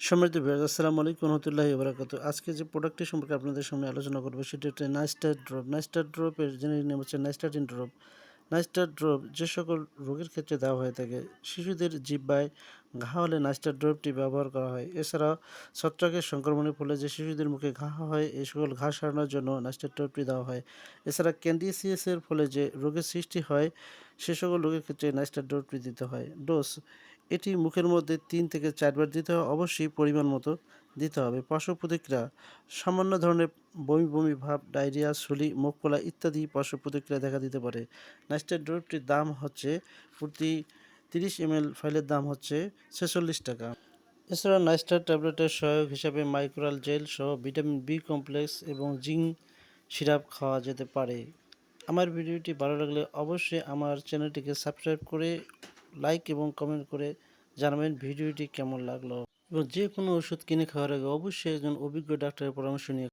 সম্মানিত ভিউয়ার্স, আসসালামু আলাইকুম রহমতুল্লাহি বরাকাত আজকে যে প্রোডাক্টটি সম্পর্কে আপনাদের সামনে আলোচনা করব, সেটা হচ্ছে নাইস্টার ড্রপ নাইস্টার ড্রপের জেনে নাম হচ্ছে নাইস্টাটিন ড্রপ নাইস্টার ড্রপ যে সকল রোগের ক্ষেত্রে দেওয়া হয়ে থাকে, শিশুদের জিব্বায় ঘা হলে নাইস্টার ড্রপটি ব্যবহার করা হয়। এছাড়া ছত্রাকের সংক্রমণের ফলে যে শিশুদের মুখে ঘা হয় এই সকল ঘা সারানোর জন্য নাইস্টার ড্রপটি দেওয়া হয়। এছাড়া ক্যান্ডিসিয়াসের ফলে যে রোগের সৃষ্টি হয়, সে সকল রোগের ক্ষেত্রে নাইস্টার ড্রপটি দিতে হয়। ডোজ, এটি মুখের মধ্যে তিন থেকে চারবার দিতে হয়, অবশ্যই পরিমাণ মতো। দিতে হবে। পার্শ্ব প্রতিক্রিয়া সামান্য ধরনের বমি বমি ভাব, ডায়রিয়া, সুলি, মুখ ফোলা ইত্যাদি পার্শ্ব প্রতিক্রিয়া দেখা দিতে পারে। নাইস্টার ড্রপটির দাম হচ্ছে প্রতি তিরিশ এম ফাইলের দাম হচ্ছে ছেচল্লিশ টাকা। এছাড়া নাইস্টার ট্যাবলেটের সহায়ক হিসাবে মাইক্রোরাল জেল সহ ভিটামিন বি কমপ্লেক্স এবং জিঙ্ক সিরাপ খাওয়া যেতে পারে। আমার ভিডিওটি ভালো লাগলে অবশ্যই আমার চ্যানেলটিকে সাবস্ক্রাইব করে লাইক এবং কমেন্ট করে জানাবেন ভিডিওটি কেমন লাগল। এবং যে কোনো ওষুধ কিনে খাওয়ার আগে অবশ্যই একজন অভিজ্ঞ ডাক্তারের পরামর্শ নিয়ে